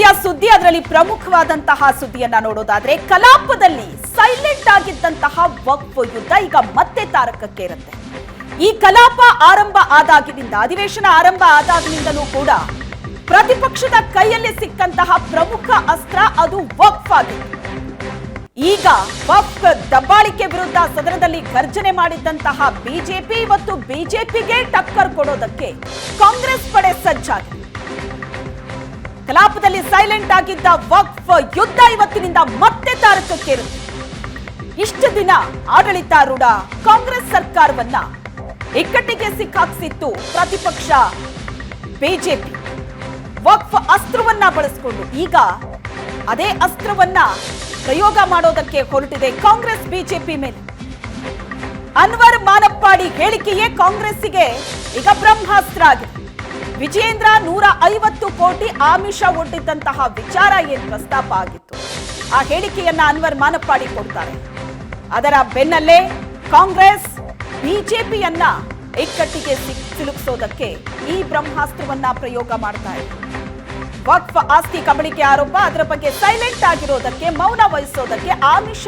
ಕಡೆಯ ಸುದ್ದಿ ಅದರಲ್ಲಿ ಪ್ರಮುಖವಾದಂತಹ ಸುದ್ದಿಯನ್ನ ನೋಡೋದಾದ್ರೆ ಕಲಾಪದಲ್ಲಿ ಸೈಲೆಂಟ್ ಆಗಿದ್ದಂತಹ ವಕ್ಫ್ ಯುದ್ಧ ಈಗ ಮತ್ತೆ ತಾರಕಕ್ಕೇರುತ್ತೆ. ಈ ಕಲಾಪ ಆರಂಭ ಆದಾಗಿನಿಂದ, ಅಧಿವೇಶನ ಆರಂಭ ಆದಾಗಿನಿಂದಲೂ ಕೂಡ ಪ್ರತಿಪಕ್ಷದ ಕೈಯಲ್ಲಿ ಸಿಕ್ಕಂತಹ ಪ್ರಮುಖ ಅಸ್ತ್ರ ಅದು ವಕ್ಫ್ ಆಗಿದೆ ಈಗ ವಕ್ಫ್ ದಬ್ಬಾಳಿಕೆ ವಿರುದ್ಧ ಸದನದಲ್ಲಿ ಗರ್ಜನೆ ಮಾಡಿದ್ದಂತಹ ಬಿಜೆಪಿ ಇವತ್ತು ಬಿಜೆಪಿಗೆ ಟಕ್ಕರ್ ಕೊಡೋದಕ್ಕೆ ಕಾಂಗ್ರೆಸ್ ಪಡೆ ಸಜ್ಜಾಗಿದೆ. ಕಲಾಪದಲ್ಲಿ ಸೈಲೆಂಟ್ ಆಗಿದ್ದ ವಕ್ಫ್ ಯುದ್ಧ ಇವತ್ತಿನಿಂದ ಮತ್ತೆ ತಾರಕಕ್ಕೇರುತ್ತೆ ಇಷ್ಟು ದಿನ ಆಡಳಿತಾರೂಢ ಕಾಂಗ್ರೆಸ್ ಸರ್ಕಾರವನ್ನ ಇಕ್ಕಟ್ಟಿಗೆ ಸಿಕ್ಕಾಕ್ಸಿತ್ತು ಪ್ರತಿಪಕ್ಷ ಬಿಜೆಪಿ. ವಕ್ಫ್ ಅಸ್ತ್ರವನ್ನ ಬಳಸಿಕೊಂಡು ಈಗ ಅದೇ ಅಸ್ತ್ರವನ್ನ ಪ್ರಯೋಗ ಮಾಡೋದಕ್ಕೆ ಹೊರಟಿದೆ ಕಾಂಗ್ರೆಸ್ ಬಿಜೆಪಿ ಮೇಲೆ. ಅನ್ವರ್ ಮಾನಪ್ಪಾಡಿ ಹೇಳಿಕೆಯೇ ಕಾಂಗ್ರೆಸ್ಸಿಗೆ ಈಗ ಬ್ರಹ್ಮಾಸ್ತ್ರ ಆಗಿದೆ. ವಿಜೇಂದ್ರ ನೂರ ಐವತ್ತು ಕೋಟಿ ಆಮಿಷ ಒಡ್ಡಿದ್ದಂತಹ ವಿಚಾರ ಏನು ಪ್ರಸ್ತಾಪ ಆಗಿತ್ತು? ಆ ಹೇಳಿಕೆಯನ್ನ ಅನ್ವರ್ ಮಾನಪ್ಪಾಡಿ ಕೊಡ್ತಾರೆ. ಅದರ ಬೆನ್ನಲ್ಲೇ ಕಾಂಗ್ರೆಸ್, ಬಿಜೆಪಿಯನ್ನ ಇಕ್ಕಟ್ಟಿಗೆ ಸಿಲುಕಿಸೋದಕ್ಕೆ ಈ ಬ್ರಹ್ಮಾಸ್ತ್ರವನ್ನ ಪ್ರಯೋಗ ಮಾಡ್ತಾ ಇದೆ. ವಕ್ಫ್ ಆಸ್ತಿ ಕಬಳಿಕೆ ಆರೋಪ ಅದರ ಬಗ್ಗೆ ಸೈಲೆಂಟ್ ಆಗಿರೋದಕ್ಕೆ, ಮೌನ ವಹಿಸೋದಕ್ಕೆ ಆಮಿಷ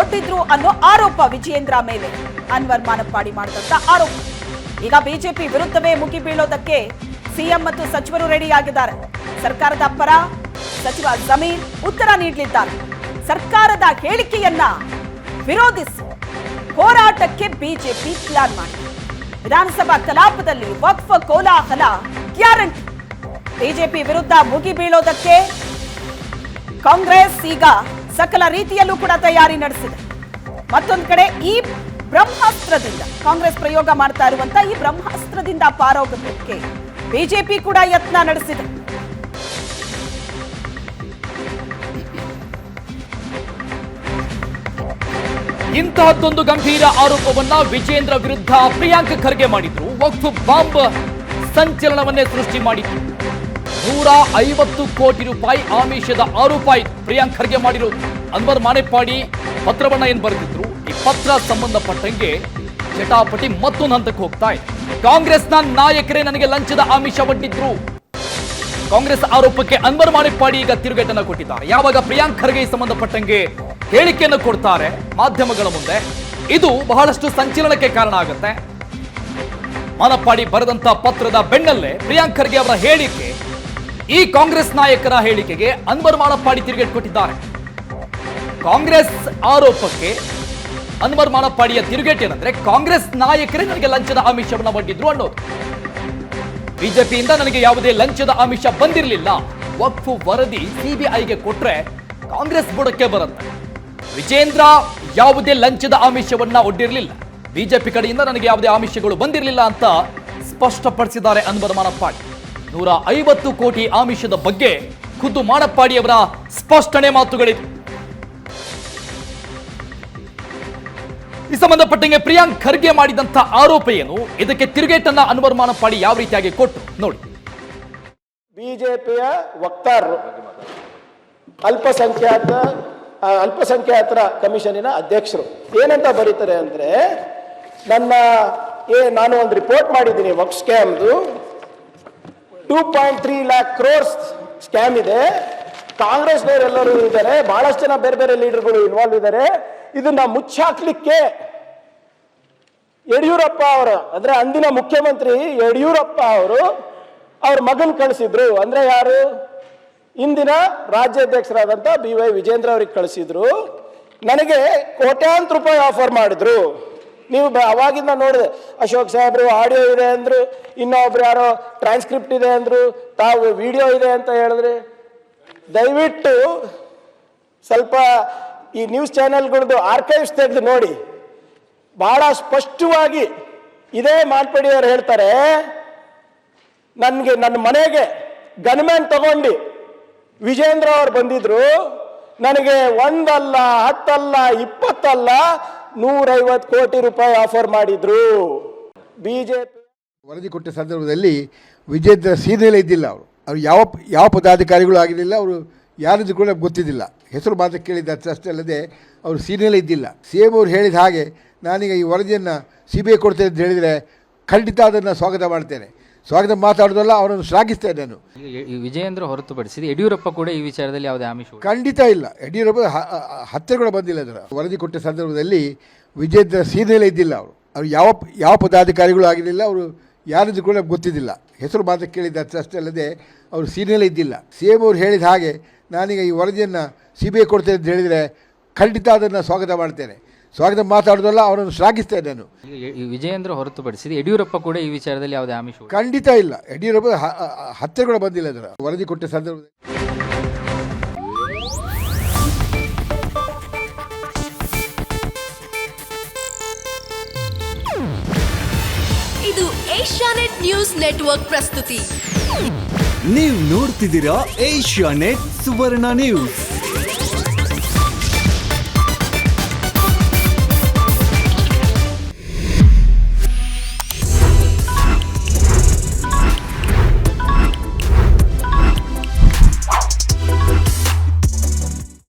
ಒಡ್ಡಿದ್ರು ಅನ್ನೋ ಆರೋಪ ವಿಜಯೇಂದ್ರ ಮೇಲೆ. ಅನ್ವರ್ ಮಾನಪ್ಪಾಡಿ ಮಾಡಿದಂತ ಆರೋಪ. ಈಗ ಬಿಜೆಪಿ ವಿರುದ್ಧವೇ ಮುಗಿ ಬೀಳೋದಕ್ಕೆ ಸಿಎಂ ಮತ್ತು ಸಚಿವರು ರೆಡಿಯಾಗಿದ್ದಾರೆ. ಸರ್ಕಾರದ ಪರ ಸಚಿವ ಜಮೀರ್ ಉತ್ತರ ನೀಡಲಿದ್ದಾರೆ. ಸರ್ಕಾರದ ಹೇಳಿಕೆಯನ್ನ ವಿರೋಧಿಸಿ ಹೋರಾಟಕ್ಕೆ ಬಿಜೆಪಿ ಪ್ಲಾನ್ ಮಾಡಿದೆ. ವಿಧಾನಸಭಾ ಕಲಾಪದಲ್ಲಿ ವಕ್ಫ, ಕೋಲಾಹಲ, ಗ್ಯಾರಂಟಿ. ಬಿಜೆಪಿ ವಿರುದ್ಧ ಮುಗಿ ಬೀಳೋದಕ್ಕೆ ಕಾಂಗ್ರೆಸ್ ಈಗ ಸಕಲ ರೀತಿಯಲ್ಲೂ ಕೂಡ ತಯಾರಿ ನಡೆಸಿದೆ. ಮತ್ತೊಂದು ಕಡೆ ಈ ಬ್ರಹ್ಮಾಸ್ತ್ರದಿಂದ. ಕಾಂಗ್ರೆಸ್ ಪ್ರಯೋಗ ಮಾಡ್ತಾ ಇರುವಂತ ಈ ಬ್ರಹ್ಮಾಸ್ತ್ರದಿಂದ ಪಾರೋಗಕ್ಕೆ ಬಿಜೆಪಿ ಕೂಡ ಯತ್ನ ನಡೆಸಿದೆ. ಇಂತಹದ್ದೊಂದು ಗಂಭೀರ ಆರೋಪವನ್ನ ವಿಜೇಂದ್ರ ವಿರುದ್ಧ ಪ್ರಿಯಾಂಕ್ ಖರ್ಗೆ ಮಾಡಿದ್ರು. ವಕ್ಫ್ ಬಾಂಬ್ ಸಂಚಲನವನ್ನೇ ಸೃಷ್ಟಿ ಮಾಡಿದ್ರು ನೂರ ಐವತ್ತು ಕೋಟಿ ರೂಪಾಯಿ ಆಮಿಷದ ಆರೋಪ ಇತ್ತು ಪ್ರಿಯಾಂಕ್ ಖರ್ಗೆ ಮಾಡಿರೋದು. ಅನ್ವರ್ ಮಾನೆಪ್ಪಾಡಿ ಪತ್ರವನ್ನ ಏನ್ ಬರೆದಿದ್ರು? ಈ ಪತ್ರ ಸಂಬಂಧಪಟ್ಟಂಗೆ ಜಟಾಪಟಿ ಮತ್ತೊಂದು ಹಂತಕ್ಕೆ ಹೋಗ್ತಾ ಇದೆ. ಕಾಂಗ್ರೆಸ್ನ ನಾಯಕರೇ ನನಗೆ ಲಂಚದ ಆಮಿಷ ಒಡ್ಡಿದ್ರು. ಕಾಂಗ್ರೆಸ್ ಆರೋಪಕ್ಕೆ ಅನ್ವರ್ ಮಾಣಿಪ್ಪಾಡಿ ಈಗ ತಿರುಗೇಟನ್ನ ಕೊಟ್ಟಿದ್ದಾರೆ. ಯಾವಾಗ ಪ್ರಿಯಾಂಕ್ ಖರ್ಗೆ ಸಂಬಂಧಪಟ್ಟಂಗೆ ಹೇಳಿಕೆಯನ್ನು ಕೊಡ್ತಾರೆ ಮಾಧ್ಯಮಗಳ ಮುಂದೆ, ಇದು ಬಹಳಷ್ಟು ಸಂಚಲನಕ್ಕೆ ಕಾರಣ ಆಗುತ್ತೆ. ಮಾನಪ್ಪಾಡಿ ಬರೆದಂತ ಪತ್ರದ ಬೆನ್ನಲ್ಲೇ ಪ್ರಿಯಾಂಕ್ ಖರ್ಗೆ ಅವರ ಹೇಳಿಕೆ, ಈ ಕಾಂಗ್ರೆಸ್ ನಾಯಕರ ಹೇಳಿಕೆಗೆ ಅನ್ವರ್ ಮಾಣಪ್ಪಾಡಿ ತಿರುಗೇಟು ಕೊಟ್ಟಿದ್ದಾರೆ. ಕಾಂಗ್ರೆಸ್ ಆರೋಪಕ್ಕೆ ಅನ್ವರ್ ಮಾನಪ್ಪಾಡಿಯ ತಿರುಗೇಟು ಏನಂದ್ರೆ ಕಾಂಗ್ರೆಸ್ ನಾಯಕರೇ ನನಗೆ ಲಂಚದ ಆಮಿಷವನ್ನ ಒಡ್ಡಿದ್ರು ಅನ್ನೋದು. ಬಿಜೆಪಿಯಿಂದ ನನಗೆ ಯಾವುದೇ ಲಂಚದ ಆಮಿಷ ಬಂದಿರಲಿಲ್ಲ. ವಕ್ಫು ವರದಿ ಸಿಬಿಐಗೆ ಕೊಟ್ರೆ ಕಾಂಗ್ರೆಸ್ ಬುಡಕ್ಕೆ ಬರುತ್ತೆ. ವಿಜೇಂದ್ರ ಯಾವುದೇ ಲಂಚದ ಆಮಿಷವನ್ನ ಒಡ್ಡಿರಲಿಲ್ಲ. ಬಿಜೆಪಿ ಕಡೆಯಿಂದ ನನಗೆ ಯಾವುದೇ ಆಮಿಷಗಳು ಬಂದಿರಲಿಲ್ಲ ಅಂತ ಸ್ಪಷ್ಟಪಡಿಸಿದ್ದಾರೆ ಅನ್ವರ್ ಮಾನಪ್ಪಾಡಿ. ನೂರ ಐವತ್ತು ಕೋಟಿ ಆಮಿಷದ ಬಗ್ಗೆ ಖುದ್ದು ಮಾನಪ್ಪಾಡಿಯವರ ಸ್ಪಷ್ಟನೆ ಮಾತುಗಳಿವೆ ಈ ಸಂಬಂಧಪಟ್ಟಂಗೆ ಪ್ರಿಯಾಂಕ್ ಖರ್ಗೆ ಮಾಡಿದಂತ ಆರೋಪ ಏನು? ಇದಕ್ಕೆ ತಿರುಗೇಟನ್ನ ಅನುಮರ್ಮಾನ ಮಾಡಿ ಯಾವ ರೀತಿಯಾಗಿ ಕೊಟ್ಟು? ನೋಡಿ. ಬಿಜೆಪಿಯ ವಕ್ತಾರರು, ಅಲ್ಪಸಂಖ್ಯಾತ ಅಲ್ಪಸಂಖ್ಯಾತರ ಕಮಿಷನಿನ ಅಧ್ಯಕ್ಷರು ಏನಂತ ಬರೀತಾರೆ ಅಂದ್ರೆ, ನನ್ನ ಏ, ನಾನು ಒಂದು ರಿಪೋರ್ಟ್ ಮಾಡಿದ್ದೀನಿ, ವಕ್ ಸ್ಕ್ಯಾಮ್ದು. Two point three lakh crores scam ಇದೆ. ಕಾಂಗ್ರೆಸ್ನವರೆಲ್ಲರೂ ಇದ್ದಾರೆ, ಬಹಳಷ್ಟು ಜನ ಬೇರೆ ಬೇರೆ ಲೀಡರ್ಗಳು ಇನ್ವಾಲ್ವ್ ಇದ್ದಾರೆ. ಇದನ್ನ ಮುಚ್ಚಾಕ್ಲಿಕ್ಕೆ ಯಡಿಯೂರಪ್ಪ ಅವರು, ಅಂದ್ರೆ ಅಂದಿನ ಮುಖ್ಯಮಂತ್ರಿ ಯಡಿಯೂರಪ್ಪ ಅವರು ಅವ್ರ ಮಗನ್ ಕಳಿಸಿದ್ರು. ಅಂದ್ರೆ ಯಾರು? ಇಂದಿನ ರಾಜ್ಯಾಧ್ಯಕ್ಷರಾದಂತ ಬಿ ವೈ ವಿಜೇಂದ್ರ ಅವ್ರಿಗೆ ಕಳಿಸಿದ್ರು. ನನಗೆ ಕೋಟ್ಯಾಂತರ ರೂಪಾಯಿ ಆಫರ್ ಮಾಡಿದ್ರು. ನೀವು ಅವಾಗಿಂದ ನೋಡಿದೆ. ಅಶೋಕ್ ಸಾಹೇಬ್ರು ಆಡಿಯೋ ಇದೆ ಅಂದ್ರು, ಇನ್ನೊಬ್ರು ಯಾರೋ ಟ್ರಾನ್ಸ್ಕ್ರಿಪ್ಟ್ ಇದೆ ಅಂದ್ರು, ತಾವು ವಿಡಿಯೋ ಇದೆ ಅಂತ ಹೇಳಿದ್ರಿ, ದಯವಿಟ್ಟು ಸ್ವಲ್ಪ ಈ ನ್ಯೂಸ್ ಚಾನೆಲ್ಗಳದ್ದು ಆರ್ಕೈವ್ಸ್ ತೆಗೆದು ನೋಡಿ, ಬಹಳ ಸ್ಪಷ್ಟವಾಗಿ ಇದೇ ಮಾಡ್ಪಡಿಯವರು ಹೇಳ್ತಾರೆ, ನನಗೆ ನನ್ನ ಮನೆಗೆ ಗನ್ಮ್ಯಾನ್ ತಗೊಂಡು ವಿಜೇಂದ್ರ ಅವರು ಬಂದಿದ್ರು, ನನಗೆ ಒಂದಲ್ಲ, ಹತ್ತಲ್ಲ, ಇಪ್ಪತ್ತಲ್ಲ, ನೂರೈವತ್ತು ಕೋಟಿ ರೂಪಾಯಿ ಆಫರ್ ಮಾಡಿದ್ರು. ಬಿಜೆಪಿ ವರದಿ ಕೊಟ್ಟ ಸಂದರ್ಭದಲ್ಲಿ ವಿಜೇಂದ್ರ ಸೀನಿಯಲ್ಲೇ ಇದ್ದಿಲ್ಲ ಅವರು. ಅವರು ಯಾವ ಯಾವ ಪದಾಧಿಕಾರಿಗಳು ಆಗಿರಲಿಲ್ಲ, ಅವರು ಯಾರಿದ್ರು ಕೂಡ ಗೊತ್ತಿದ್ದಿಲ್ಲ. ಹೆಸರು ಮಾತ್ರ ಕೇಳಿದ್ದ ಅಷ್ಟೇ ಅಲ್ಲದೆ ಅವರು ಸೀನಿಯಲ್ಲೇ ಇದ್ದಿಲ್ಲ. ಸಿ ಎಂ ಅವ್ರು ಹೇಳಿದ ಹಾಗೆ ನಾನೀಗ ಈ ವರದಿಯನ್ನು ಸಿ ಬಿ ಐ ಕೊಡ್ತೇನೆ ಅಂತ ಹೇಳಿದರೆ ಖಂಡಿತ ಅದನ್ನು ಸ್ವಾಗತ ಮಾಡ್ತೇನೆ. ಸ್ವಾಗತ ಮಾತಾಡೋದಲ್ಲ ಅವರನ್ನು ಶ್ಲಾಘಿಸ್ತೇನೆ ನಾನು. ವಿಜಯೇಂದ್ರ ಹೊರತುಪಡಿಸಿ ಯಡಿಯೂರಪ್ಪ ಕೂಡ ಈ ವಿಚಾರದಲ್ಲಿ ಯಾವುದೇ ಆಮಿಷ ಖಂಡಿತ ಇಲ್ಲ. ಯಡಿಯೂರಪ್ಪ ಹತ್ತಿರ ಕೂಡ ಬಂದಿಲ್ಲ ಅದರ. ವರದಿ ಕೊಟ್ಟ ಸಂದರ್ಭದಲ್ಲಿ ವಿಜೇಂದ್ರ ಸೀನಿಯಲ್ಲೇ ಇದ್ದಿಲ್ಲ ಅವರು. ಅವರು ಯಾವ ಯಾವ ಪದಾಧಿಕಾರಿಗಳು ಆಗಿರಲಿಲ್ಲ ಅವರು ಯಾರಿದ್ದು ಕೂಡ ಗೊತ್ತಿದ್ದಿಲ್ಲ. ಹೆಸರು ಮಾತ್ರ ಕೇಳಿದ್ದ ಅಷ್ಟೇ ಅಲ್ಲದೆ ಅವರು ಸೀನಿಯಲ್ಲೇ ಇದ್ದಿಲ್ಲ. ಸಿ ಎಂ ಅವರು ಹೇಳಿದ ಹಾಗೆ ನಾನೀಗ ಈ ವರದಿಯನ್ನು ಸಿ ಬಿ ಐ ಕೊಡ್ತೇನೆ ಅಂತ ಹೇಳಿದರೆ ಖಂಡಿತ ಅದನ್ನು ಸ್ವಾಗತ ಮಾಡ್ತೇನೆ. ಸ್ವಾಗತ ಮಾತಾಡೋದಲ್ಲ ಅವರನ್ನು ಶ್ಲಾಘಿಸ್ತೇನೆ ನಾನು. ಈ ವಿಜಯೇಂದ್ರ ಹೊರತುಪಡಿಸಿ ಯಡಿಯೂರಪ್ಪ ಕೂಡ ಈ ವಿಚಾರದಲ್ಲಿ ಯಾವುದೇ ಆಮಿಷ ಖಂಡಿತ ಇಲ್ಲ. ಯಡಿಯೂರಪ್ಪ ಹತ್ತಿರ ಕೂಡ ಬಂದಿಲ್ಲ ಅದರ. ವರದಿ ಕೊಟ್ಟ ಸಂದರ್ಭದಲ್ಲಿ. ಇದು ಏಷ್ಯಾನೆಟ್ ನ್ಯೂಸ್ ನೆಟ್ವರ್ಕ್ ಪ್ರಸ್ತುತಿ. ನೀವು ನೋಡ್ತಿದ್ದೀರಾ ಏಷ್ಯಾ ನೆಟ್ ಸುವರ್ಣ ನ್ಯೂಸ್.